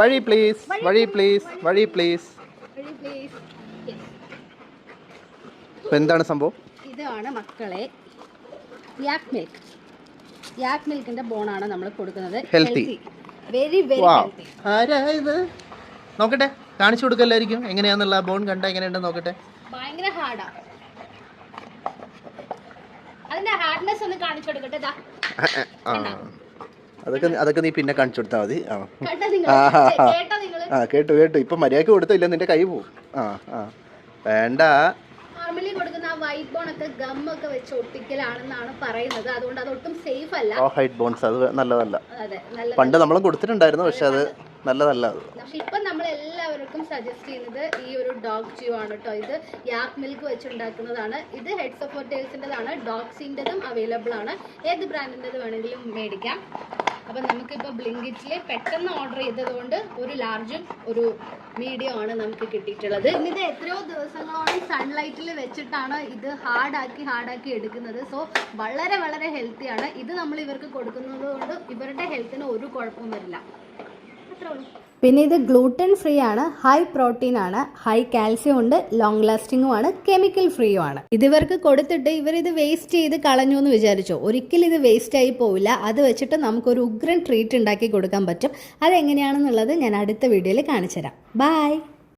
വഴി പ്ലീസ് വഴി പ്ലീസ് വഴി പ്ലീസ് ഇപ്പം എന്താണ് സംഭവം? ഇതാണ് മക്കളെ യാക് മിൽക്ക് യാക് മിൽക്കിന്റെ ബോണാണ് നമ്മൾ കൊടുക്കുന്നത്. Healthy. വെരി വെരി വാ ഹെൽത്തി ആരാ ഇത്? നോക്കട്ടെ കാണിച്ചു കൊടുക്കല്ലായിരിക്കും. എങ്ങനെയാന്നുള്ള ബോൺ കണ്ട എങ്ങനെയുണ്ടെന്ന് നോക്കട്ടെ. ഭയങ്കര ഹാർഡാ അതിന്റെ ഹാർഡ്നെസ് ഒന്ന് കാണിച്ചു കൊടുക്കട്ടെ അതൊക്കെ അതൊക്കെ നീ പിന്നെ കാണിച്ചു കൊടുത്താൽ മതി. ആ. ആ കേട്ടു കേട്ടു ഇപ്പം മര്യാദയ്ക്ക് കൊടുത്തില്ല നിന്റെ കൈ പോവും. ആ ആ. വേണ്ട. നോർമലി കൊടുക്കുന്ന ആ വൈറ്റ് ബോൺ ഒക്കെ ഗം ഒക്കെ വെച്ച് ഒട്ടിക്കലാണെന്നാണ് പറയുന്നത്. അതുകൊണ്ട് അത് ഒട്ടും സേഫ് അല്ല ഓ ബോൺസ് അത് നല്ലതല്ല. അതെ നല്ല പണ്ട് നമ്മളും കൊടുത്തിട്ടുണ്ടായിരുന്നു പക്ഷെ അത് നല്ലതല്ല അത്. പക്ഷെ ഇപ്പം നമ്മൾ എല്ലാവർക്കും സജസ്റ്റ് ചെയ്യുന്നത് ഈ ഒരു ഡോഗ് ച്യൂ ആണ് കേട്ടോ ഇത് യാക് മിൽക്ക് വെച്ചുണ്ടാക്കുന്നതാണ്. ഇത് ഹെഡ്സ് ഓഫ് ഹോട്ടേൽസിന്റെതാണ് ഡോഗ്സിന്റെതും അവൈലബിൾ ആണ്. ഏത് ബ്രാൻഡിന്റെത് വേണമെങ്കിലും മേടിക്കാം. അപ്പം നമുക്കിപ്പോൾ ബ്ലിങ്കിറ്റിൽ പെട്ടെന്ന് ഓർഡർ ചെയ്തതുകൊണ്ട് ഒരു ലാർജും ഒരു മീഡിയം ആണ് നമുക്ക് കിട്ടിയിട്ടുള്ളത്. ഇത് എത്രയോ ദിവസങ്ങളോളം സൺലൈറ്റിൽ വെച്ചിട്ടാണ് ഇത് ഹാർഡാക്കി ഹാർഡാക്കി എടുക്കുന്നത്. സോ വളരെ വളരെ ഹെൽത്തിയാണ് ഇത് നമ്മൾ ഇവർക്ക് കൊടുക്കുന്നത് കൊണ്ട് ഇവരുടെ ഹെൽത്തിന് ഒരു കുഴപ്പവും വരില്ല അത്രേ ഉള്ളൂ. പിന്നെ ഇത് ഗ്ലൂട്ടൻ ഫ്രീ ആണ് ഹൈ പ്രോട്ടീൻ ആണ് ഹൈ കാൽസ്യം ഉണ്ട് ലോങ് ലാസ്റ്റിംഗും ആണ് കെമിക്കൽ ഫ്രീയും ആണ്. ഇതിവർക്ക് കൊടുത്തിട്ട് ഇവർ ഇത് വേസ്റ്റ് ചെയ്ത് കളഞ്ഞു എന്ന് വിചാരിച്ചോ? ഒരിക്കലും ഇത് വേസ്റ്റ് ആയി പോവില്ല. അത് വെച്ചിട്ട് നമുക്കൊരു ഉഗ്രൻ ട്രീറ്റ് ഉണ്ടാക്കി കൊടുക്കാൻ പറ്റും. അതെങ്ങനെയാണെന്നുള്ളത് ഞാൻ അടുത്ത വീഡിയോയിൽ കാണിച്ചുതരാം. ബൈ